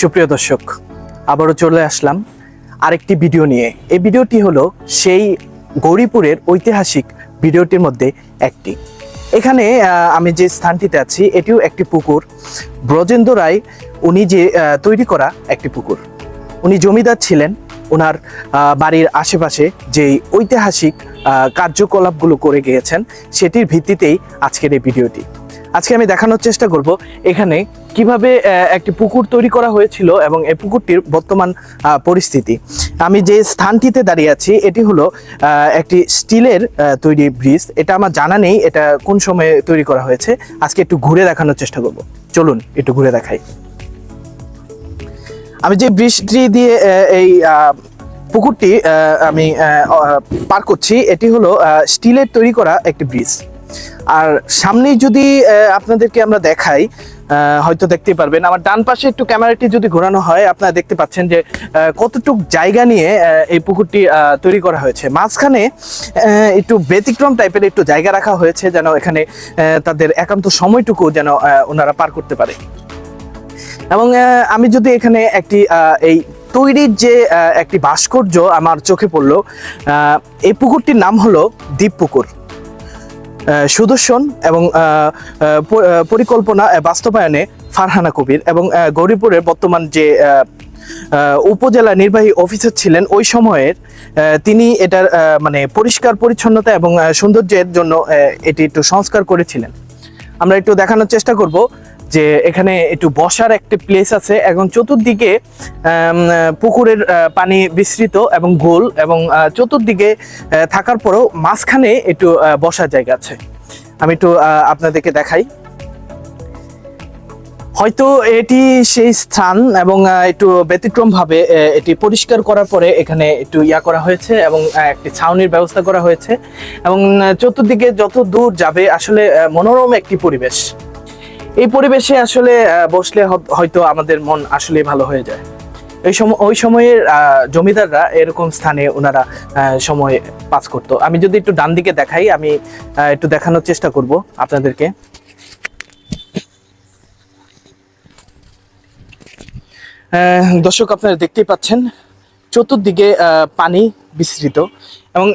সুপ্রিয় দর্শক, আবারও চলে আসলাম আরেকটি ভিডিও নিয়ে। এই ভিডিওটি হলো সেই গৌরীপুরের ঐতিহাসিক ভিডিওটির মধ্যে একটি। এখানে আমি যে স্থানটিতে আছি, এটিও একটি পুকুর। ব্রজেন্দ্র রায়, উনি যে তৈরি করা একটি পুকুর। উনি জমিদার ছিলেন ওনার বাড়ির আশেপাশে যেই ঐতিহাসিক কার্যকলাপগুলো করে গিয়েছেন, সেটির ভিত্তিতেই আজকের এই ভিডিওটি। আজকে আমি দেখানোর চেষ্টা করব এখানে কীভাবে একটি পুকুর তৈরি করা হয়েছিল এবং এই পুকুরটির বর্তমান পরিস্থিতি। আমি যে স্থানটিতে দাঁড়িয়ে আছি, এটি হলো একটি স্টিলের তৈরি ব্রিজ। এটা আমার জানা নেই এটা কোন সময়ে তৈরি করা হয়েছে। আজকে একটু ঘুরে দেখানোর চেষ্টা করব। চলুন একটু ঘুরে দেখাই। আমি যে ব্রিজটি দিয়ে এই পুকুরটি আমি পার করছি, এটি হলো স্টিলের তৈরি করা একটি ব্রিজ। আর সামনেই যদি আপনাদেরকে আমরা দেখাই হয়তো দেখতে পারবেন, আমার ডান পাশে একটু ক্যামেরাটি যদি ঘোরানো হয়, আপনারা দেখতে পাচ্ছেন যে কতটুক জায়গা নিয়ে এই পুকুরটি তৈরি করা হয়েছে। মাঝখানে একটু ব্যতিক্রম টাইপের একটু জায়গা রাখা হয়েছে, যেন এখানে তাদের একান্ত সময়টুকু যেন ওনারা পার করতে পারে। এবং আমি যদি এখানে একটি এই তৈরির যে একটি ভাস্কর্য আমার চোখে পড়ল এই পুকুরটির নাম হলো দ্বীপ পুকুর সুদর্শন এবং পরিকল্পনা বাস্তবায়নে ফারহানা কবির এবং গৌরীপুরের বর্তমান যে উপজেলা নির্বাহী অফিসার ছিলেন, ওই সময়ের তিনি এটার মানে পরিষ্কার পরিচ্ছন্নতা এবং সৌন্দর্যের জন্য এটি একটু সংস্কার করেছিলেন। আমরা একটু দেখানোর চেষ্টা করব। যে এখানে একটু বসার একটি প্লেস আছে। এবং চতুর্দিকে পুকুরের পানি বিস্তৃত এবং গোল এবং চতুর্দিকে থাকার পরেও মাঝখানে একটু বসার জায়গা আছে। আমি একটু আপনাদেরকে দেখাই। হয়তো এটি সেই স্থান এবং একটু ব্যতিক্রম ভাবে এটি পরিষ্কার করার পরে এখানে একটু ইয়া করা হয়েছে এবং একটি ছাউনির ব্যবস্থা করা হয়েছে এবং চতুর্দিকে যত দূর যাবে আসলে মনোরম একটি পরিবেশ। এই পরিবেশে আসলে বসলে হয়তো আমাদের মন আসলে ভালো হয়ে যায়। এই সময় ওই সময়ের জমিদাররা এরকম স্থানে ওনারা সময় পাস করতো। আমি যদি একটু ডান দিকে দেখাই, আমি একটু দেখানোর চেষ্টা করব আপনাদেরকে। দর্শক আপনারা দেখতেই পাচ্ছেন, চতুর্দিকে পানি বিস্তৃত এবং